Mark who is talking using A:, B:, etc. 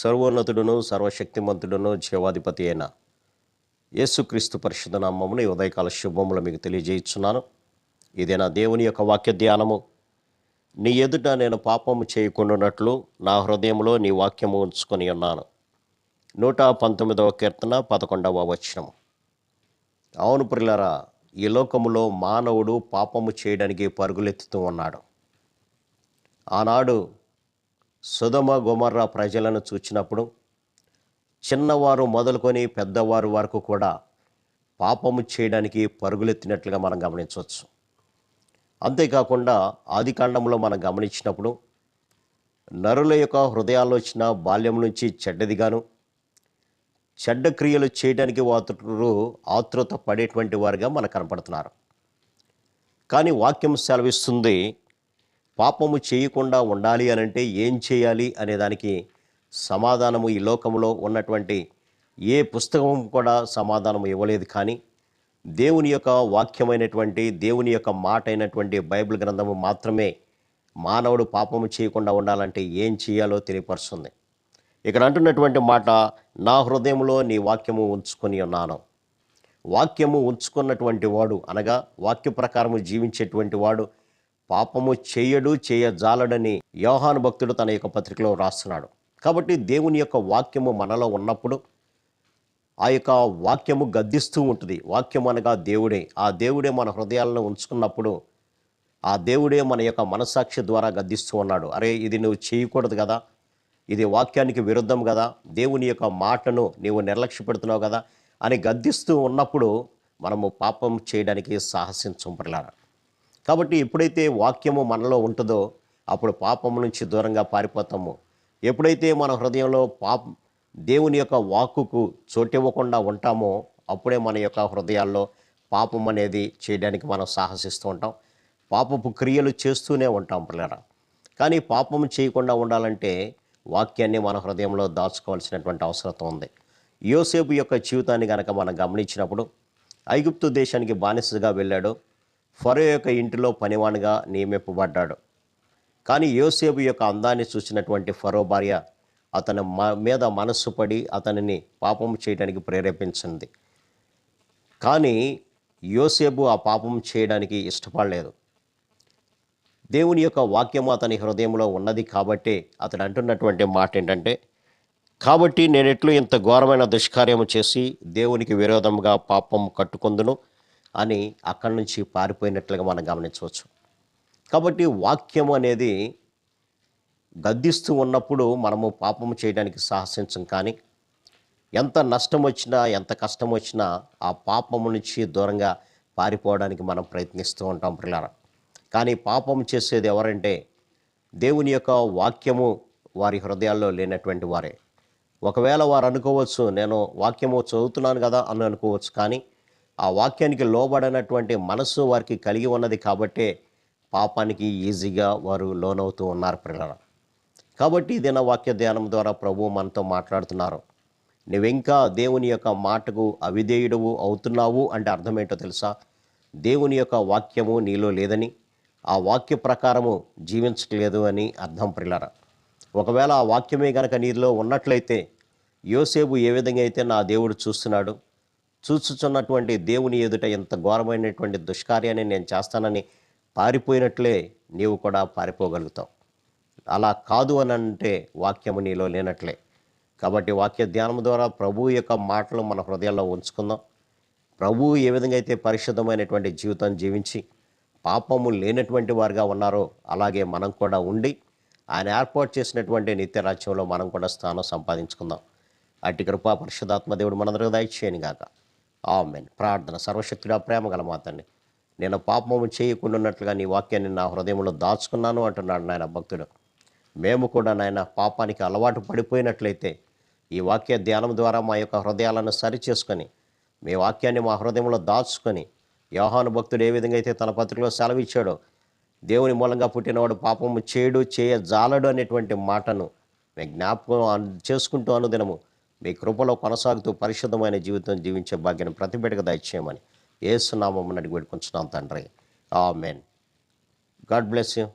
A: సర్వోన్నతుడును సర్వశక్తిమంతుడును జీవాధిపతి అయిన యేసుక్రీస్తు పరిశుద్ధ నామమును ఈ ఉదయకాల శుభములు మీకు తెలియజేస్తున్నాను ఇదేనా దేవుని యొక్క వాక్య ధ్యానము? నీ ఎదుట నేను పాపము చేయకుండానట్లు నా హృదయంలో నీ వాక్యము ఉంచుకొని ఉన్నాను. నూట పంతొమ్మిదవ కీర్తన పదకొండవ వచనము. అవును ప్రిలరా ఈ లోకములో మానవుడు పాపము చేయడానికి పరుగులెత్తుతూ ఉన్నాడు. ఆనాడు సుధమ గుమర్ర ప్రజలను చూచినప్పుడు చిన్నవారు మొదలుకొని పెద్దవారు వరకు కూడా పాపము చేయడానికి పరుగులెత్తినట్లుగా మనం గమనించవచ్చు. అంతేకాకుండా ఆది కాండంలో మనం గమనించినప్పుడు నరుల యొక్క హృదయాలోచన బాల్యం నుంచి చెడ్డదిగాను. చెడ్డ క్రియలు చేయడానికి వారు ఆతృత పడేటువంటి వారుగా మనకు కనపడుతున్నారు. కానీ వాక్యం సెలవిస్తుంది పాపము చేయకుండా ఉండాలి అని అంటే ఏం చేయాలి అనే దానికి సమాధానము ఈ లోకంలో ఉన్నటువంటి ఏ పుస్తకం కూడా సమాధానం ఇవ్వలేదు. కానీ దేవుని యొక్క వాక్యమైనటువంటి దేవుని యొక్క మాట అయినటువంటి బైబిల్ గ్రంథము మాత్రమే మానవుడు పాపము చేయకుండా ఉండాలంటే ఏం చేయాలో తెలియపరుస్తుంది. ఇక్కడ అంటున్నటువంటి మాట నా హృదయంలో నీ వాక్యము ఉంచుకొని ఉన్నాను. వాక్యము ఉంచుకున్నటువంటి వాడు అనగా వాక్య ప్రకారము జీవించేటువంటి వాడు పాపము చేయడు చేయజాలడని యోహాను భక్తుడు తన యొక్క పత్రికలో రాస్తున్నాడు. కాబట్టి దేవుని యొక్క వాక్యము మనలో ఉన్నప్పుడు ఆ యొక్క వాక్యము గద్దిస్తూ ఉంటుంది. వాక్యం అనగా దేవుడే. ఆ దేవుడే మన హృదయాలను ఉంచుకున్నప్పుడు ఆ దేవుడే మన యొక్క మనసాక్షి ద్వారా గద్దిస్తూ ఉన్నాడు. అరే ఇది నువ్వు చేయకూడదు కదా. ఇది వాక్యానికి విరుద్ధం కదా. దేవుని యొక్క మాటను నీవు నిర్లక్ష్య పెడుతున్నావు కదా అని గద్దిస్తూ ఉన్నప్పుడు మనము పాపం చేయడానికి సాహసించం పిల్లారా కాబట్టి ఎప్పుడైతే వాక్యము మనలో ఉంటుందో అప్పుడు పాపం నుంచి దూరంగా పారిపోతాము. ఎప్పుడైతే మన హృదయంలో పాప దేవుని యొక్క వాక్కుకు చోటివ్వకుండా ఉంటామో అప్పుడే మన యొక్క హృదయాల్లో పాపం అనేది చేయడానికి మనం సాహసిస్తూ ఉంటాం. పాపపు క్రియలు చేస్తూనే ఉంటాం పిల్లరా. కానీ పాపం చేయకుండా ఉండాలంటే వాక్యాన్ని మన హృదయంలో దాచుకోవాల్సినటువంటి అవసరం ఉంది. యోసేపు యొక్క జీవితాన్ని కనుక మనం గమనించినప్పుడు ఐగుప్తు దేశానికి బానిసగా వెళ్ళాడు. ఫరో యొక్క ఇంటిలో పనివాణిగా నియమింపబడ్డాడు. కానీ యోసేపు యొక్క అందాన్ని చూసినటువంటి ఫరో భార్య అతని మ- మీద మనస్సు పడి అతనిని పాపం చేయడానికి ప్రేరేపించింది. కానీ యోసేపు ఆ పాపం చేయడానికి ఇష్టపడలేదు. దేవుని యొక్క వాక్యము అతని హృదయంలో ఉన్నది కాబట్టి అతడు అంటున్నటువంటి మాట ఏంటంటే కాబట్టి నేను ఎట్లు ఇంత ఘోరమైన దుష్కార్యము చేసి దేవునికి విరోధంగా పాపం కట్టుకుందును. అని అక్కడి నుంచి పారిపోయినట్లుగా మనం గమనించవచ్చు. కాబట్టి వాక్యం అనేది గద్దిస్తూ ఉన్నప్పుడు మనము పాపము చేయడానికి సాహసించం కానీ ఎంత నష్టం వచ్చినా ఎంత కష్టం వచ్చినా ఆ పాపము నుంచి దూరంగా పారిపోవడానికి మనం ప్రయత్నిస్తూ ఉంటాం పిల్లరా కానీ పాపం చేసేది ఎవరంటే దేవుని యొక్క వాక్యము వారి హృదయాల్లో లేనటువంటి వారే. ఒకవేళ వారు అనుకోవచ్చు నేను వాక్యము చదువుతున్నాను కదా అని అనుకోవచ్చు కానీ ఆ వాక్యానికి లోబడినటువంటి మనస్సు వారికి కలిగి ఉన్నది కాబట్టే పాపానికి ఈజీగా వారు లోనవుతూ ఉన్నారు పిల్లల కాబట్టి దిన వాక్య ధ్యానం ద్వారా ప్రభు మనతో మాట్లాడుతున్నారు. నువ్వింకా దేవుని యొక్క మాటకు అవిధేయుడవు అవుతున్నావు అంటే అర్థమేంటో తెలుసా? దేవుని యొక్క వాక్యము నీలో లేదని ఆ వాక్య ప్రకారము జీవించట్లేదు అని అర్థం ప్రిల్లరా ఒకవేళ ఆ వాక్యమే గనక నీలో ఉన్నట్లయితే యోసేపు ఏ విధంగా అయితే నా దేవుడు చూస్తున్నాడు చూచుచున్నటువంటి దేవుని ఎదుట ఎంత ఘోరమైనటువంటి దుష్కార్యాన్ని నేను చేస్తానని పారిపోయినట్లే నీవు కూడా పారిపోగలుగుతావు. అలా కాదు అని అంటే వాక్యము నీలో లేనట్లే. కాబట్టి వాక్య ధ్యానం ద్వారా ప్రభు యొక్క మాటలు మన హృదయాల్లో ఉంచుకుందాం. ప్రభు ఏ విధంగా అయితే పరిశుద్ధమైనటువంటి జీవితం జీవించి పాపము లేనటువంటి వారుగా ఉన్నారో అలాగే మనం కూడా ఉండి ఆయన ఏర్పాటు చేసినటువంటి నిత్యరాజ్యంలో మనం కూడా స్థానం సంపాదించుకుందాం. అట్టి కృపా పరిశుధాత్మ దేవుడు మనందరికీ దయచేయని గాక ఆమెన్. ప్రార్థన సర్వశక్తుడా ప్రేమ గల మాతండి నేను పాపము చేయకుండా నీ వాక్యాన్ని నా హృదయంలో దాచుకున్నాను అంటున్నాడు నాయన భక్తుడు. మేము కూడా నాయన పాపానికి అలవాటు పడిపోయినట్లయితే ఈ వాక్య ధ్యానం ద్వారా మా యొక్క హృదయాలను సరి చేసుకొని మీ వాక్యాన్ని మా హృదయంలో దాచుకొని యోహాను భక్తుడు ఏ విధంగా అయితే తన పత్రికలో సెలవిచ్చాడో దేవుని మూలంగా పుట్టినవాడు పాపము చేయడు జాలడు అనేటువంటి మాటను మేము జ్ఞాపకం చేసుకుంటూ అనుదినము మీ కృపలో కొనసాగుతూ పరిశుద్ధమైన జీవితం జీవించే భాగ్యాన్ని ప్రతిబిడక దయచేయమని ఏసునామం అడిగి పెట్టుకుంటున్నాం తండ్రి. ఆమెన్. God bless you.